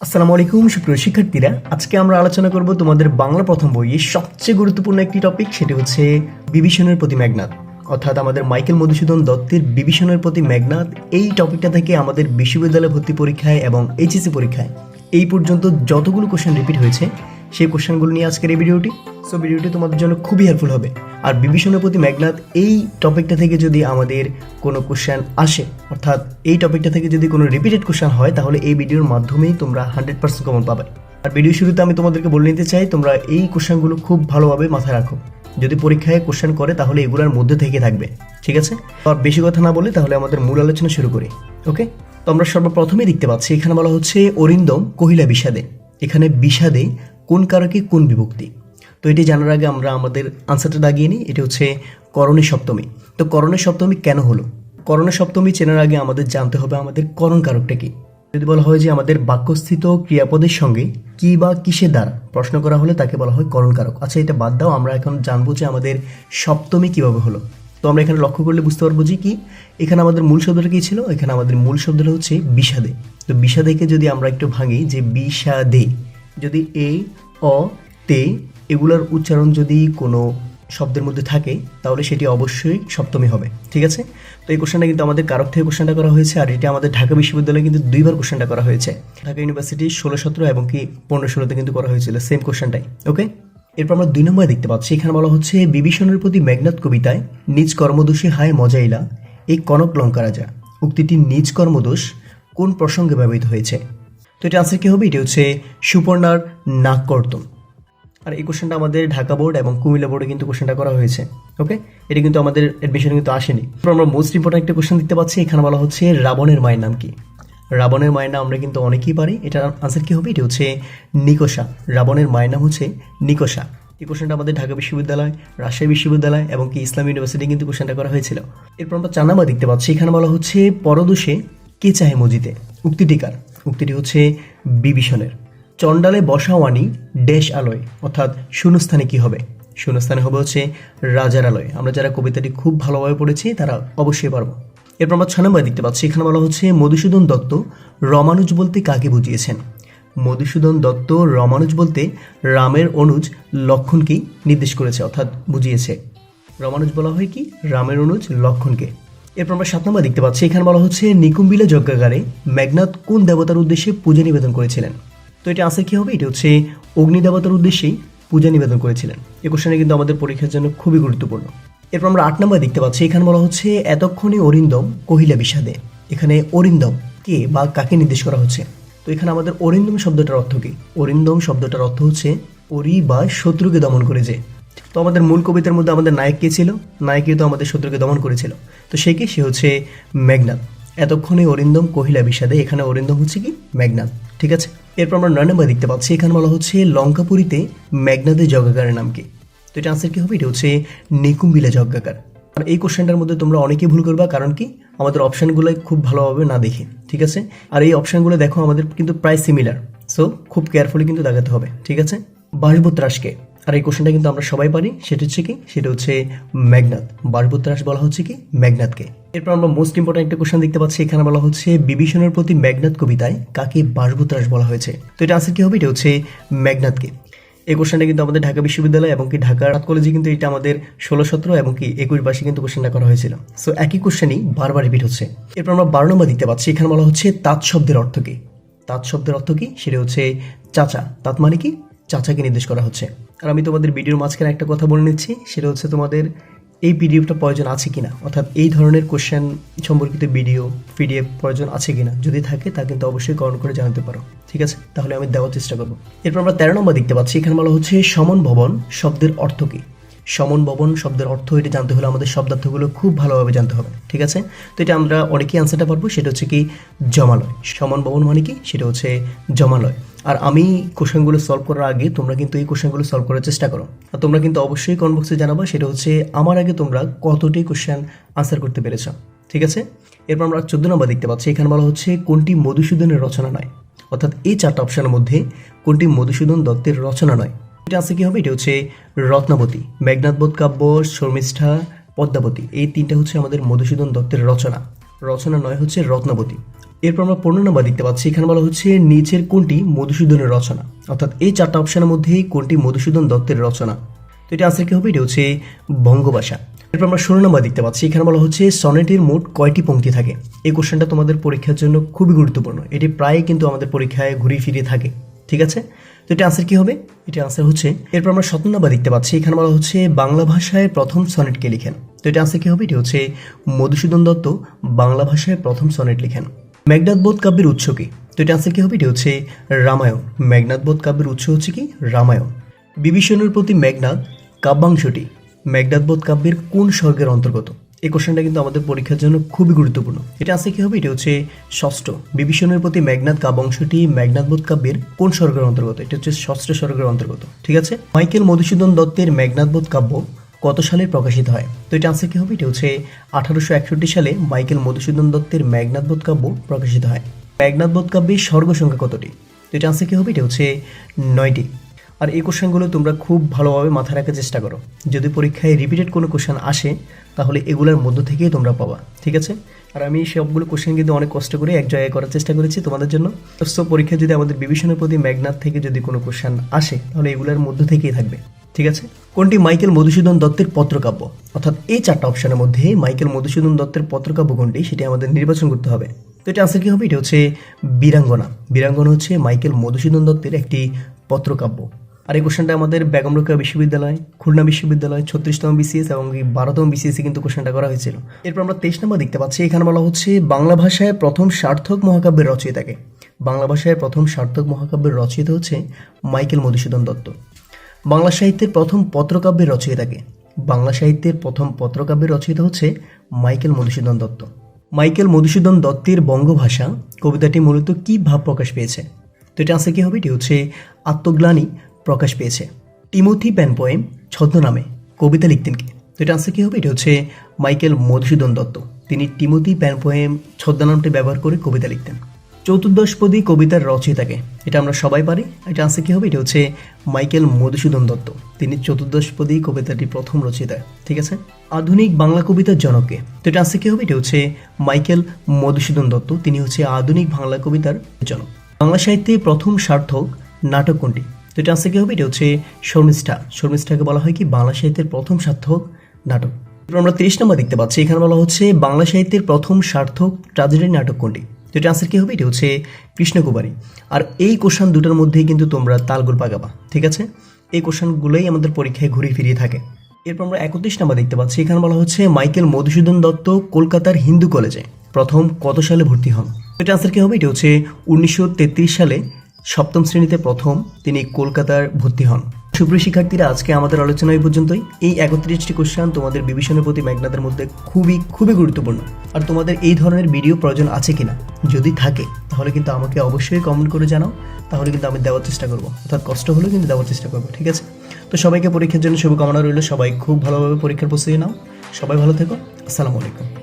আসসালামু আলাইকুম, সুপ্রিয় শিক্ষার্থীরা। আজকে আমরা আলোচনা করব তোমাদের বাংলা প্রথম বইয়ের সবচেয়ে গুরুত্বপূর্ণ একটি টপিক সেটি হচ্ছে বিভীষণের প্রতি মেঘনাথ অর্থাৎ আমাদের মাইকেল মধুসূদন দত্তের বিভীষণের প্রতি মেঘনাথ এই টপিকটা থেকে আমাদের বিশ্ববিদ্যালয় ভর্তি পরীক্ষায় এবং এইচএসি পরীক্ষায় এই পর্যন্ত যতগুলো কোশ্চেন রিপিট হয়েছে সেই কোশ্চেনগুলো নিয়ে আজকের এই ভিডিওটি। সো ভিডিওটি তোমাদের জন্য খুবই হেল্পফুল হবে। আর বিভীষণের প্রতি মেঘনাদ এই টপিকটা থেকে যদি আমাদের কোনো কোশ্চেন আসে, অর্থাৎ এই টপিকটা থেকে যদি কোনো রিপিটেড কোশ্চেন হয়, তাহলে এই ভিডিওর মাধ্যমেই তোমরা হান্ড্রেড পার্সেন্ট কমন পাবে। আর ভিডিও শুরুতে আমি তোমাদেরকে বলে নিতে চাই, তোমরা এই কোশ্চেনগুলো খুব ভালোভাবে মাথায় রাখো। যদি পরীক্ষায় কোশ্চেন করে, তাহলে এগুলোর মধ্যে থেকে থাকবে। ঠিক আছে? আর বেশি কথা না বলে তাহলে আমাদের মূল আলোচনা শুরু করি। ওকে তো আমরা সর্বপ্রথমেই দেখতে পাচ্ছি, এখানে বলা হচ্ছে অরিন্দম কহিলা বিষাদে। এখানে বিষাদে কোন কারকে কোন বিভক্তি? তো এটি জানার আগে আমরা আমাদের আনসারটা দাগিয়ে নিই, এটি হচ্ছে করণের সপ্তমী। তো করণের সপ্তমী কেন হলো? করণের সপ্তমী চেনার আগে আমাদের জানতে হবে আমাদের করণ কারকটা কি। যদি বলা হয় যে আমাদের বাক্যস্থিত ক্রিয়াপদের সঙ্গে কি বা কিসের দ্বারা প্রশ্ন করা হলে তাকে বলা হয় করণ কারক। আচ্ছা এটা বাদ দাও, আমরা এখন জানব যে আমাদের সপ্তমী কীভাবে হলো। তো আমরা এখানে লক্ষ্য করলে বুঝতে পারব যে কি, এখানে আমাদের মূল শব্দটা কী ছিল? এখানে আমাদের মূল শব্দটা হচ্ছে বিষাদে। তো বিষাদেকে যদি আমরা একটু ভাঙি যে বিষাদে যদি এ, অ, তে এগুলোর উচ্চারণ যদি কোনো শব্দের মধ্যে থাকে, তাহলে সেটি অবশ্যই সপ্তমী হবে। ঠিক আছে? তো এই কোশ্চেনটা কিন্তু আমাদের কারক থেকে কোশ্চেনটা করা হয়েছে, আর এটা আমাদের ঢাকা বিশ্ববিদ্যালয়ে কিন্তু দুইবার কোশ্চেনটা করা হয়েছে। ঢাকা ইউনিভার্সিটি ষোলো, সতেরো এবং কি পনেরো, ষোলোতে কিন্তু করা হয়েছিল সেম কোশ্চেনটাই ওকে এরপর আমরা দুই নম্বরে দেখতে পাচ্ছি, এখানে বলা হচ্ছে, বিভীষণের প্রতি মেঘনাথ কবিতায়, নিজ কর্মদোষী হায় মজাইলা, এই কনক লঙ্কারাজা উক্তিটি নিজ কর্মদোষ কোন প্রসঙ্গে ব্যবহৃত হয়েছে? তো এটা আনসার কি হবে? এটা হচ্ছে সুপর্ণার নাক কর্তন আর এই কোশ্চেনটা আমাদের ঢাকা বোর্ড এবং কুমিল্লা বোর্ডে কিন্তু কোশ্চেনটা করা হয়েছে ওকে এটা কিন্তু আমাদের অ্যাডমিশনে কিন্তু আসেনি। এরপর আমরা মোস্ট ইম্পর্টেন্ট একটা কোশ্চেন দেখতে পাচ্ছি, এখানে বলা হচ্ছে রাবণের মায়ের নাম কি? রাবণের মায়ের নাম আমরা কিন্তু অনেকেই পারি। এটার আনসার কি হবে? এটি হচ্ছে নিকোষা। রাবণের মায়ের নাম হচ্ছে নিকোষা। এই কোশ্চেনটা আমাদের ঢাকা বিশ্ববিদ্যালয়, রাজশাহী বিশ্ববিদ্যালয় এবং কি ইসলাম ইউনিভার্সিটি কিন্তু কোশ্চেনটা করা হয়েছিল। এরপর আমরা চার নাম্বার দেখতে পাচ্ছি, এখানে বলা হচ্ছে পরদোষে কে চাহে মজিতে উক্তিটিকার উক্তিটি হচ্ছে বিভীষণের। চণ্ডালে বসাওয়ানি ড্যাশ আলয়, অর্থাৎ শূন্যস্থানে কি হবে? শূন্যস্থানে হবে হচ্ছে রাজার আলোয়। আমরা যারা কবিতাটি খুব ভালোভাবে পড়েছি, তারা অবশ্যই পারব। এরপর আমরা ছ নম্বর দেখতে পাচ্ছি, এখানে বলা হচ্ছে মধুসূদন দত্ত রমানুজ বলতে কাকে বুঝিয়েছেন? মধুসূদন দত্ত রমানুজ বলতে রামের অনুজ লক্ষণকেই নির্দেশ করেছে, অর্থাৎ বুঝিয়েছে। রমানুজ বলা হয় কি? রামের অনুজ লক্ষণকে। এরপর আমরা সাত নম্বর দেখতে পাচ্ছি, এখানে বলা হচ্ছে নিকুম্বিলা যজ্ঞাগারে মেঘনাথ কোন দেবতার উদ্দেশ্যে পূজা নিবেদন করেছিলেন? তো এটা আনসার কি হবে? এটা হচ্ছে, অগ্নি দেবতার উদ্দেশ্যেই পূজা নিবেদন করেছিলেন। এই কোশ্চেনে কিন্তু আমাদের পরীক্ষার জন্য খুবই গুরুত্বপূর্ণ। এরপর আমরা আট নম্বর দেখতে পাচ্ছি, এখানে বলা হচ্ছে, এতক্ষণে অরিন্দম কহিলা বিষাদে। এখানে অরিন্দম কে বা কাকে নির্দেশ করা হচ্ছে? তো এখানে আমাদের অরিন্দম শব্দটার অর্থ কি? অরিন্দম শব্দটার অর্থ হচ্ছে, অরি বা শত্রুকে দমন করে যে। তো আমাদের মূল কবিতার মধ্যে আমাদের নায়ক কে ছিল? নায়কই তো আমাদের শত্রুকে দমন করেছিল। তো সে কি? সে হচ্ছে মেঘনাথ এতক্ষণে অরিন্দম কহিলা বিষাদে, এখানে অরিন্দম হচ্ছে কি? মেঘনাথ ঠিক আছে? এরপর আমরা নয় নম্বর দেখতে পাচ্ছি, এখানে বলা হচ্ছে লঙ্কাপুরীতে মেঘনাথের যজ্ঞাকারের নাম কি? তো এটা আনসার কি হবে? এটা হচ্ছে নিকুম্বিলা যজ্ঞাকার আর এই কোশ্চেনটার মধ্যে তোমরা অনেকেই ভুল করবা, কারণ কি? আমাদের অপশানগুলো খুব ভালোভাবে না দেখে। ঠিক আছে? আর এই অপশানগুলো দেখো আমাদের কিন্তু প্রায় সিমিলার সো খুব কেয়ারফুলি কিন্তু দেখাতে হবে। ঠিক আছে? বাসবুত্রাসকে আর এই কোশ্চেনটা কিন্তু আমরা সবাই পারি, সেটা হচ্ছে কি? সেটা হচ্ছে মেঘনাথ বাসবুত্রাস বলা হচ্ছে কি? মেঘনাথকে এরপর আমরা মোস্ট ইম্পর্টেন্ট একটা কোশ্চেন দেখতে পাচ্ছি, এখানে বলা হচ্ছে বিভীষণের প্রতি মেঘনাথ কবিতায় কাকে বাসবুত্রাস বলা হয়েছে? তো এটা আনসার কি হবে? এটা হচ্ছে মেঘনাথকে এই কোশ্চেনটা কিন্তু আমাদের ঢাকা বিশ্ববিদ্যালয় এবং কি ঢাকা রাত কলেজে কিন্তু এটা আমাদের ষোলো, সতেরো এবং কি একুশ বাসে কিন্তু কোশ্চেনটা করা হয়েছিল। সো একই কোশ্চেনই বারবার রিপিট হচ্ছে। এরপর আমরা বারো নম্বর দেখতে পাচ্ছি, এখানে বলা হচ্ছে তাঁত শব্দের অর্থ কি? তাঁত শব্দের অর্থ কি? সেটা হচ্ছে চাচা। তাঁত মানে কি? চাচাকে নির্দেশ করা হচ্ছে। আর আমি তোমাদের ভিডিওর মাঝখানে একটা কথা বলে নিচ্ছি, সেটা হচ্ছে তোমাদের এই পিডিএফটা প্রয়োজন আছে কিনা। অর্থাৎ এই ধরনের কোশ্চেন সম্পর্কিত ভিডিও পিডিএফ প্রয়োজন আছে কিনা। যদি থাকে, তা কিন্তু অবশ্যই গ্রহণ করে জানাতে পারো। ঠিক আছে? তাহলে আমি দেওয়ার চেষ্টা করব। এরপর আমরা তেরো নম্বর দেখতে পাচ্ছি। এখানে বলা হচ্ছে সমন ভবন শব্দের অর্থ কী? সমন ভবন শব্দের অর্থ এটা জানতে হলে আমাদের শব্দার্থগুলো খুব ভালোভাবে জানতে হবে। ঠিক আছে? তো এটা আমরা অনেকেই আনসারটা পারব, সেটা হচ্ছে কি, জমালয়। সমন ভবন মানে কি? সেটা হচ্ছে জমালয়। আর আমি কোশ্চেনগুলো সলভ করার আগে তোমরা কিন্তু এই কোশ্চেনগুলো সলভ করার চেষ্টা করো। আর তোমরা কিন্তু অবশ্যই কমেন্ট বক্সে জানাব, সেটা হচ্ছে আমার আগে তোমরা কতটি কোশ্চেন আনসার করতে পেরেছ। ঠিক আছে? এরপর আমরা চোদ্দ নম্বর দেখতে পাচ্ছি, এখানে বলা হচ্ছে কোনটি মধুসূদনের রচনা নয়। অর্থাৎ এই চারটা অপশনের মধ্যে কোনটি মধুসূদন দত্তের রচনা নয়। এটা আছে কি হবে? এটা হচ্ছে রত্নাবতী মেঘনাথবোধ কাব্য শর্মিষ্ঠা পদ্মাবতী। এই তিনটা হচ্ছে আমাদের মধুসূদন দত্তের রচনা। রচনা নয় হচ্ছে রত্নাবতী। এরপর আমরা পনেরো নম্বর দেখতে পাচ্ছি, এখানে বলা হচ্ছে নিচের কোনটি মধুসূদনের রচনা? অর্থাৎ এই চারটা অপশনের মধ্যে কোনটি মধুসূদন দত্তের রচনা? তো এটা আনসার কি হবে? এটা হচ্ছে বঙ্গভাষা। এরপর আমরা ষোলো নম্বর দেখতে পাচ্ছি, এখানে বলা হচ্ছে সনেটের মোট কয়টি পংক্তি থাকে? এই কোশ্চেনটা তোমাদের পরীক্ষার জন্য খুবই গুরুত্বপূর্ণ। এটি প্রায় কিন্তু আমাদের পরীক্ষায় ঘুরিয়ে ফিরিয়ে থাকে, ঠিক আছে? তো এটা আনসার কি হবে? এটা আনসার হচ্ছে, এরপর আমরা সতেরো দেখতে পাচ্ছি, এখানে বলা হচ্ছে বাংলা ভাষায় প্রথম সনেটকে লিখেন। তো এটা আনসার কি হবে? এটি হচ্ছে মধুসূদন দত্ত বাংলা ভাষায় প্রথম সনেট লিখেন। মেঘনাথ বোধ কাব্যের উৎস কি? তো এটা আনসার কি হবে? এটি হচ্ছে রামায়ণ। মেঘনাথ বোধ কাব্যের উৎস হচ্ছে কি? রামায়ণ। বিভীষণের প্রতি মেঘনাথ কাব্যাংশটি মেঘনাথ বোধ কাব্যের কোন স্বর্গের অন্তর্গত? এই কোশ্চেনটা কিন্তু আমাদের পরীক্ষার জন্য খুবই গুরুত্বপূর্ণ। এটা আছে কি হবে? এটা হচ্ছে ষষ্ঠ। বিভীষণের প্রতি মেঘনাথ কাব্যাংশটি মেঘনাথ বোধ কাব্যের কোন স্বর্গের অন্তর্গত? এটা হচ্ছে ষষ্ঠ স্বর্গের অন্তর্গত। ঠিক আছে? মাইকেল মধুসূদন দত্তের মেঘনাথ বোধ কাব্য কত সালে প্রকাশিত হয়? তো এটা আনসার কি হবে? এটা হচ্ছে আঠারোশো একষট্টি সালে মাইকেল মধুসূদন দত্তের মেঘনাথ বোধ কাব্য প্রকাশিত হয়। মেঘনাথ বোধ কাব্যের স্বর্গ সংখ্যা কতটি? তো এটা আনসার কি হবে? এটা হচ্ছে নয়টি। আর এই কোশ্চেনগুলো তোমরা খুব ভালোভাবে মাথায় রাখার চেষ্টা করো। যদি পরীক্ষায় রিপিটেড কোনো কোশ্চেন আসে, তাহলে এগুলোর মধ্য থেকেই তোমরা পাবা। ঠিক আছে? আর আমি সবগুলো কোশ্চেন কিন্তু অনেক কষ্ট করে এক জায়গায় করার চেষ্টা করেছি তোমাদের জন্য। সো পরীক্ষায় যদি আমাদের বিভীষণের প্রতি মেঘনাথ থেকে যদি কোনো কোশ্চেন আসে, তাহলে এগুলোর মধ্য থেকেই থাকবে। ঠিক আছে? কোনটি মাইকেল মধুসূদন দত্তের পত্রকাব্য? অর্থাৎ এই চারটা অপশনের মধ্যে মাইকেল মধুসূদন দত্তের পত্রকাব্য কোনটি সেটি আমাদের নির্বাচন করতে হবে। তো এটা আনসার কি হবে? এটা হচ্ছে বীরাঙ্গনা। বীরাঙ্গনা হচ্ছে মাইকেল মধুসূদন দত্তের একটি পত্রকাব্য। আর এই কোশ্চেনটা আমাদের বেগম বিশ্ববিদ্যালয়, খুলনা বিশ্ববিদ্যালয়, ছত্রিশতম বিসিএস এবং বারোতম বিসিএসে কিন্তু কোশ্চেনটা করা হয়েছিল। এরপর আমরা তেইশ নম্বর দেখতে পাচ্ছি, এখানে বলা হচ্ছে বাংলা ভাষায় প্রথম সার্থক মহাকাব্যের রচয়িতাকে। বাংলা ভাষায় প্রথম সার্থক মহাকাব্যের রচয়িতা হচ্ছে মাইকেল মধুসূদন দত্ত। বাংলা সাহিত্যের প্রথম পত্রকাব্যের রচয়িতাকে বাংলা সাহিত্যের প্রথম পত্রকাব্যের রচয়িতা হচ্ছে মাইকেল মধুসূদন দত্ত। মাইকেল মধুসূদন দত্তের বঙ্গভাষা কবিতাটি মূলত কী ভাব প্রকাশ পেয়েছে? তো এটা আছে কী হবে? এটি হচ্ছে আত্মগ্লানি প্রকাশ পেয়েছে। টিমোথি প্যান পোয়েম ছদ্মনামে কবিতা লিখতেন কি? তো এটা আছে কী হবে? এটা হচ্ছে মাইকেল মধুসূদন দত্ত। তিনি টিমোথি প্যান পোয়েম ছদ্মনামটি ব্যবহার করে কবিতা লিখতেন। চতুর্দশপদী কবিতার রচয়িতাকে। এটা আমরা সবাই পারি। এটা আছে কি হবে? এটা হচ্ছে মাইকেল মধুসূদন দত্ত। তিনি চতুর্দশপদী কবিতাটি প্রথম রচয়িতা। ঠিক আছে? আধুনিক বাংলা কবিতার জনককে। তো এটা আছে কি হবে? এটা হচ্ছে মাইকেল মধুসূদন দত্ত। তিনি হচ্ছে আধুনিক বাংলা কবিতার জনক। বাংলা সাহিত্যে প্রথম সার্থক নাটক কোনটি? তো এটা আছে কি হবে? এটা হচ্ছে শর্মিষ্ঠা। শর্মিষ্ঠাকে বলা হয় কি? বাংলা সাহিত্যের প্রথম সার্থক নাটক। আমরা তিরিশ নম্বর দেখতে পাচ্ছি। এখানে বলা হচ্ছে বাংলা সাহিত্যের প্রথম সার্থক ট্রাজেডি নাটক কোনটি? এটা আনসার কি হবে? এটা হচ্ছে কৃষ্ণকুমারী আর এই কোশ্চান দুটোর মধ্যেই কিন্তু তোমরা তালগোল পাকাবা ঠিক আছে? এই কোশ্চানগুলোই আমাদের পরীক্ষায় ঘুরিয়ে ফিরিয়ে থাকে। এরপর আমরা একত্রিশ নম্বর দেখতে পাচ্ছি। এখানে বলা হচ্ছে মাইকেল মধুসূদন দত্ত কলকাতার হিন্দু কলেজে। প্রথম কত সালে ভর্তি হন? এটা আনসার কি হবে? এটা হচ্ছে উনিশশো তেত্রিশ সালে সপ্তম শ্রেণীতে প্রথম তিনি কলকাতার ভর্তি হন। সুপ্রিয় শিক্ষার্থীরা, আজকে আমাদের আলোচনা এই পর্যন্তই। এই একত্রিশটি কোশ্চেন তোমাদের বিভীষণের প্রতি মেঘনাদের মধ্যে খুবই খুবই গুরুত্বপূর্ণ। আর তোমাদের এই ধরনের ভিডিও প্রয়োজন আছে কিনা? যদি থাকে, তাহলে কিন্তু আমাকে অবশ্যই কমেন্ট করে জানাও। তাহলে কিন্তু আমি দেওয়ার চেষ্টা করব। অর্থাৎ কষ্ট হলেও কিন্তু দেওয়ার চেষ্টা করব, ঠিক আছে? তো সবাইকে পরীক্ষার জন্য শুভকামনা রইল। সবাই খুব ভালোভাবে পরীক্ষার প্রস্তুতি নাও। সবাই ভালো থেকো। আসসালামু আলাইকুম।